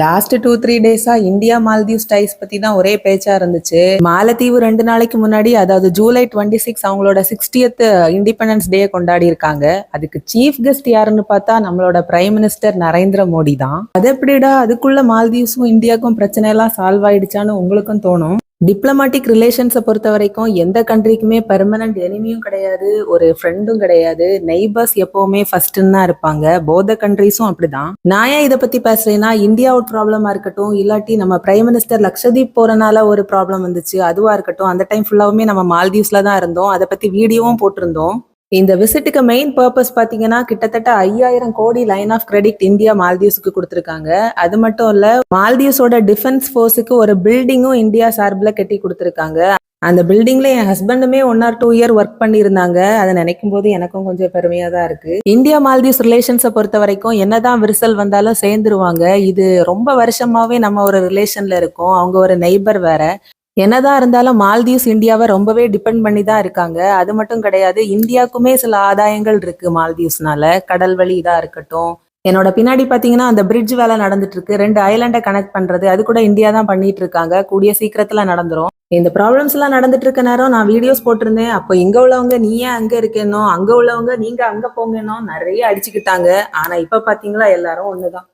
Last two three டேஸா India Maldives ties பத்தி தான் ஒரே பேச்சா இருந்துச்சு. மாலத்தீவு ரெண்டு நாளைக்கு முன்னாடி அதாவது ஜூலை டுவெண்ட்டி சிக்ஸ் அவங்களோட சிக்ஸ்டியத் இண்டிபெண்டன்ஸ் டே கொண்டாடி இருக்காங்க. அதுக்கு சீஃப் கெஸ்ட் யாருன்னு பார்த்தா நம்மளோட பிரைம் மினிஸ்டர் நரேந்திர மோடி தான். அது எப்படிடா அதுக்குள்ள மால்தீவ்ஸும் இந்தியாவுக்கும் பிரச்சனை எல்லாம் சால்வ் ஆயிடுச்சான்னு உங்களுக்கும் தோணும். டிப்ளமேட்டிக் ரிலேஷன்ஸை பொறுத்த வரைக்கும் எந்த கண்ட்ரிக்குமே பெர்மனன்ட் எனிமியும் கிடையாது ஒரு ஃப்ரெண்டும் கிடையாது. நெய்பர்ஸ் எப்பவுமே ஃபர்ஸ்ட்ன்னு தான் இருப்பாங்க. போத கண்ட்ரிஸும் அப்படிதான். நான் ஏன் இதை பத்தி பேசுறேன்னா இந்தியா ப்ராப்ளமா இருக்கட்டும் இல்லாட்டி நம்ம பிரைம் மினிஸ்டர் லக்ஷதீப் போறனால ஒரு ப்ராப்ளம் வந்துச்சு அதுவா இருக்கட்டும் அந்த டைம் ஃபுல்லாவுமே நம்ம மால்தீவ்ஸ்ல தான் இருந்தோம். அதை பத்தி வீடியோவும் போட்டிருந்தோம். இந்த விசிட்டுக்கு மெயின் பர்பஸ் பார்த்தீங்கன்னா கிட்டத்தட்ட ஐயாயிரம் கோடி லைன் ஆஃப் கிரெடிட் இந்தியா மால்தீவ்ஸுக்கு கொடுத்துருக்காங்க. அது மட்டும் இல்ல மால்தீவ்ஸோட டிஃபென்ஸ் ஃபோர்ஸுக்கு ஒரு பில்டிங்கும் இந்தியா சார்பில் கட்டி கொடுத்துருக்காங்க. அந்த பில்டிங்ல என் ஹஸ்பண்டுமே one or two year work பண்ணியிருந்தாங்க. அதை நினைக்கும் போது எனக்கும் கொஞ்சம் பெருமையா தான் இருக்கு. இந்தியா மால்தீவ்ஸ் ரிலேஷன்ஸை பொறுத்த வரைக்கும் என்னதான் விரிசல் வந்தாலும் சேர்ந்துருவாங்க. இது ரொம்ப வருஷமாவே நம்ம ஒரு ரிலேஷன்ல இருக்கோம். அவங்க ஒரு நெய்பர் வேற. என்னதான் இருந்தாலும் மால்தீவ்ஸ் இந்தியாவை ரொம்பவே டிபெண்ட் பண்ணி தான் இருக்காங்க. அது மட்டும் கிடையாது இந்தியாவுக்குமே சில ஆதாயங்கள் இருக்கு மால்தீவ்ஸ்னால. கடல் வழி இதா இருக்கட்டும். என்னோட பின்னாடி பாத்தீங்கன்னா அந்த பிரிட்ஜ் வேலை நடந்துட்டு இருக்கு. ரெண்டு ஐலாண்டை கனெக்ட் பண்றது அது கூட இந்தியா தான் பண்ணிட்டு இருக்காங்க. கூடிய சீக்கிரத்துல நடந்துரும். இந்த ப்ராப்ளம்ஸ் எல்லாம் நடந்துட்டு இருக்க நேரம் நான் வீடியோஸ் போட்டிருந்தேன். அப்போ இங்க உள்ளவங்க நீ ஏன் அங்க இருக்கேனோ அங்க உள்ளவங்க நீங்க அங்க போங்கன்னோ நிறைய அடிச்சுக்கிட்டாங்க. ஆனா இப்ப பாத்தீங்களா எல்லாரும் ஒண்ணுதான்.